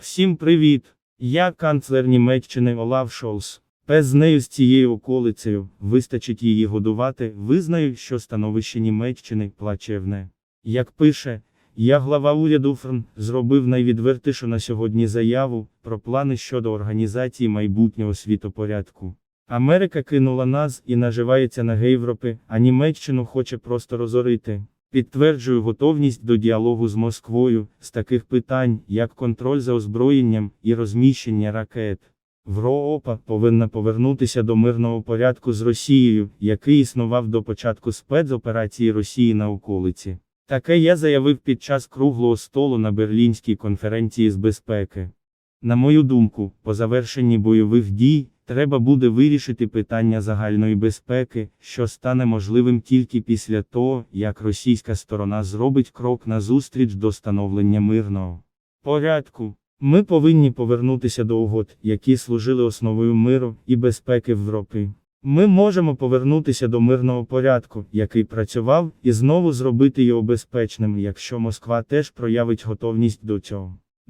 Всім привіт! Я канцлер Німеччини Олаф Шолс. Пес з нею з цією околицею, вистачить її годувати, визнаю, що становище Німеччини плачевне. Як пише, я глава уряду ФРН, зробив найвідвертішу на сьогодні заяву про плани щодо організації майбутнього світопорядку. Америка кинула нас і наживається на Європи, а Німеччину хоче просто розорити. Підтверджую готовність до діалогу з Москвою з таких питань, як контроль за озброєнням і розміщення ракет. Європа повинна повернутися до мирного порядку з Росією, який існував до початку спецоперації Росії на околиці. Таке я заявив під час круглого столу на Берлінській конференції з безпеки. На мою думку, по завершенні бойових дій, треба буде вирішити питання загальної безпеки, що стане можливим тільки після того, як російська сторона зробить крок назустріч до становлення мирного порядку. Ми повинні повернутися до угод, які служили основою миру і безпеки в Європі. Ми можемо повернутися до мирного порядку, який працював, і знову зробити його безпечним, якщо Москва теж проявить готовність до цього.